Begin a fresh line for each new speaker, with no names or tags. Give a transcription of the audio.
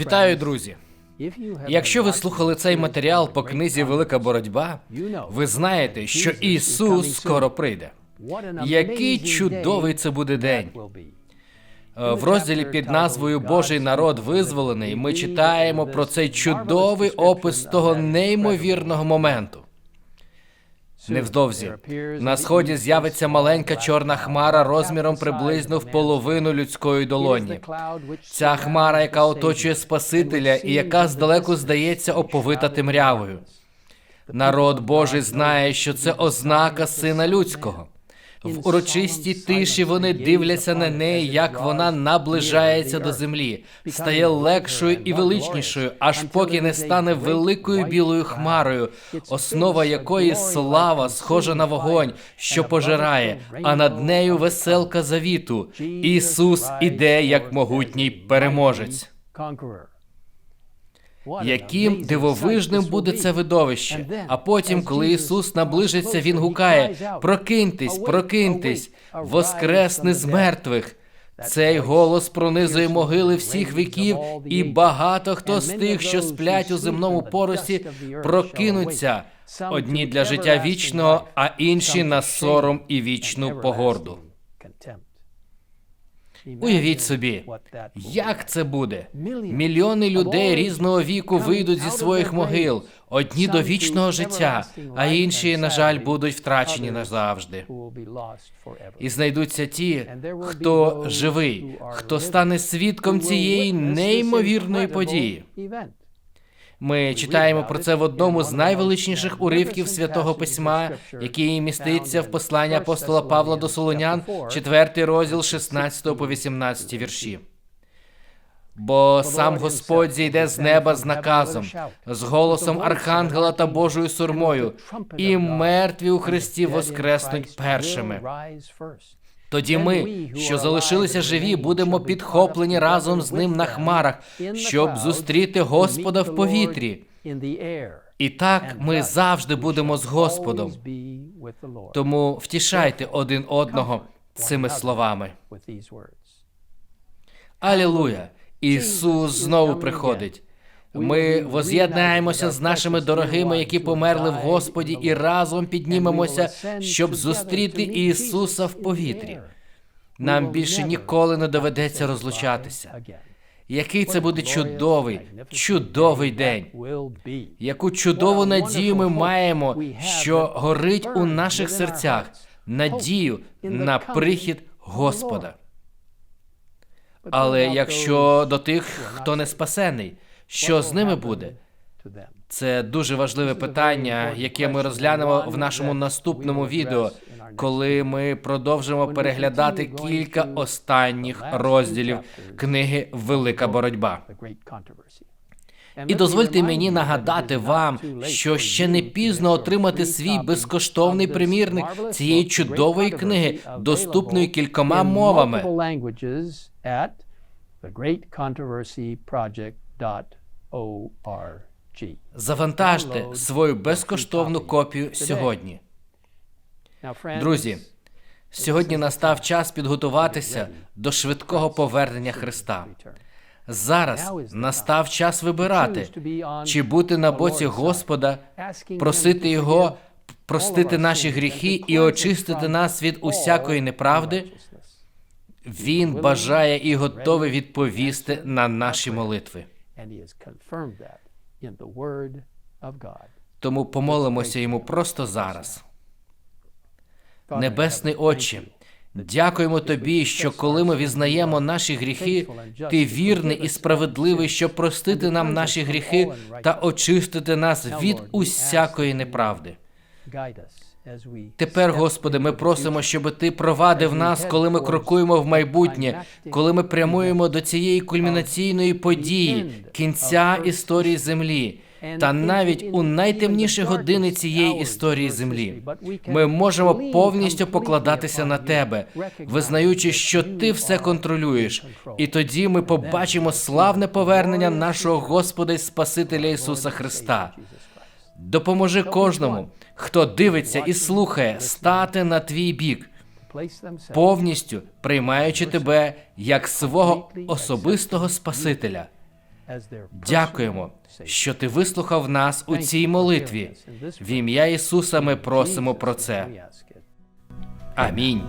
Вітаю, друзі! Якщо ви слухали цей матеріал по книзі Велика боротьба, ви знаєте, що Ісус скоро прийде. Який чудовий це буде день! Е, В розділі під назвою Божий народ визволений ми читаємо про цей чудовий опис того неймовірного моменту. Невдовзі на сході з'явиться маленька чорна хмара розміром приблизно в половину людської долоні. Ця хмара, яка оточує Спасителя і яка здалеку здається оповита темрявою. Народ Божий знає, що це ознака сина людського. В урочистій тиші вони дивляться на неї, як вона наближається до землі, стає легшою і величнішою, аж поки не стане великою білою хмарою, основа якої слава схожа на вогонь, що пожирає, а над нею веселка завіту. Ісус іде як могутній переможець. Яким дивовижним буде це видовище. А потім, коли Ісус наближиться, Він гукає: Прокиньтесь, прокиньтесь, воскресни з мертвих. Цей голос пронизує могили всіх віків, і багато хто з тих, що сплять у земному поросі, прокинуться одні для життя вічного, а інші на сором і вічну погорду. Уявіть собі, як це буде? Мільйони людей різного віку вийдуть зі своїх могил, одні до вічного життя, а інші, на жаль, будуть втрачені назавжди. І знайдуться ті, хто живий, хто стане свідком цієї неймовірної події. Ми читаємо про це в одному з найвеличніших уривків святого письма, який міститься в посланні апостола Павла до Солонян, 4 розділ 16 по 18 вірші. Бо сам Господь зійде з неба з наказом, з голосом архангела та Божою сурмою, і мертві у Христі воскреснуть першими. Тоді ми, що залишилися живі, будемо підхоплені разом з ним на хмарах, щоб зустріти Господа в повітрі. І так ми завжди будемо з Господом. Тому втішайте один одного цими словами. Алілуя! Ісус знову приходить. Ми воз'єднаємося з нашими дорогими, які померли в Господі, і разом піднімемося, щоб зустріти Ісуса в повітрі. Нам більше ніколи не доведеться розлучатися. Який це буде чудовий, чудовий день. Яку чудову надію ми маємо, що горить у наших серцях, надію на прихід Господа. Але якщо до тих, хто не спасений, що з ними буде? Це дуже важливе питання, яке ми розглянемо в нашому наступному відео, коли ми продовжимо переглядати кілька останніх розділів книги Велика боротьба. І дозвольте мені нагадати вам, що ще не пізно отримати свій безкоштовний примірник цієї чудової книги, доступної кількома мовами. Завантажте свою безкоштовну копію сьогодні. Друзі, сьогодні настав час підготуватися до швидкого повернення Христа. Зараз настав час вибирати, чи бути на боці Господа, просити Його простити наші гріхи і очистити нас від усякої неправди. Він бажає і готовий відповісти на наші молитви. Тому помолимося йому просто зараз. Небесний Отче, дякуємо тобі, що коли ми візнаємо наші гріхи, ти вірний і справедливий, щоб простити нам наші гріхи та очистити нас від усякої неправди. Тепер, Господи, ми просимо, щоб Ти провадив нас, коли ми крокуємо в майбутнє, коли ми прямуємо до цієї кульмінаційної події, кінця історії землі. Та навіть у найтемніші години цієї історії землі ми можемо повністю покладатися на тебе, визнаючи, що ти все контролюєш, і тоді ми побачимо славне повернення нашого Господа і Спасителя Ісуса Христа. Допоможи кожному, хто дивиться і слухає, стати на твій бік, повністю приймаючи тебе як свого особистого Спасителя. Дякуємо, що ти вислухав нас у цій молитві. В ім'я Ісуса ми просимо про це. Амінь.